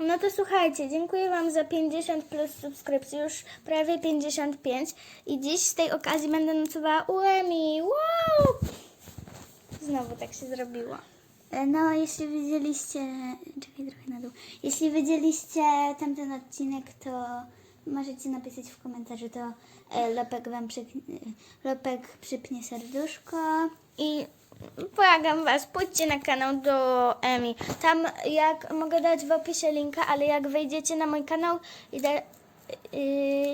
No to słuchajcie, dziękuję Wam za 50 plus subskrypcji, już prawie 55 i dziś z tej okazji będę nocowała u Emi. Wow! Znowu tak się zrobiło. E, No, jeśli widzieliście. Czekaj trochę na dół. Jeśli widzieliście tamten odcinek, to możecie napisać w komentarzu, to e, Lopek wam przyk... e, Lopek przypnie serduszko. I błagam Was, pójdźcie na kanał do Emi. Tam jak mogę dać w opisie linka, ale jak wejdziecie na mój kanał i, da, yy,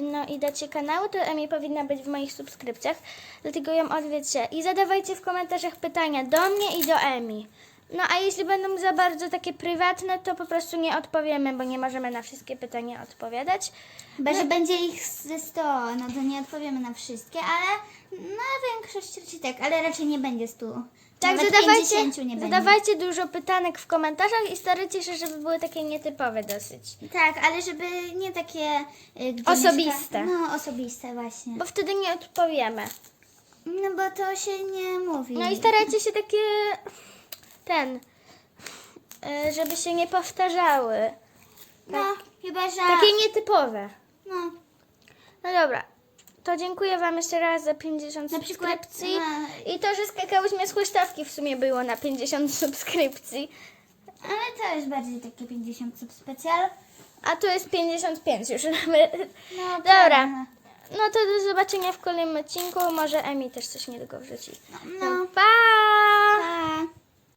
no, i dacie kanał, to Emi powinna być w moich subskrypcjach. Dlatego ją odwiedźcie. I zadawajcie w komentarzach pytania do mnie i do Emi. No a jeśli będą za bardzo takie prywatne, to po prostu nie odpowiemy, bo nie możemy na wszystkie pytania odpowiadać. Chyba, że będzie ich ze 100, no to nie odpowiemy na wszystkie, ale na większość raczej tak, ale raczej nie będzie 100. Tak, Nawet zadawajcie, 50 nie będzie. zadawajcie dużo pytanek w komentarzach i starajcie się, żeby były takie nietypowe dosyć. Tak, ale żeby nie takie... y, gdzie Osobiste. Mieszka... No, osobiste właśnie. Bo wtedy nie odpowiemy. No bo to się nie mówi. No i starajcie się takie ten, y, żeby się nie powtarzały. No, chyba, że... Takie nietypowe. No, No dobra. To dziękuję Wam jeszcze raz za 50 Na przykład, subskrypcji. no. I to, że skakałyśmy z huśtawki w sumie było na 50 subskrypcji. ale to jest bardziej takie 50 subspecjal. A tu jest 55 już nawet. No, Dobra. No to do zobaczenia w kolejnym odcinku. Może Emi też coś niedługo wrzuci. No. Pa!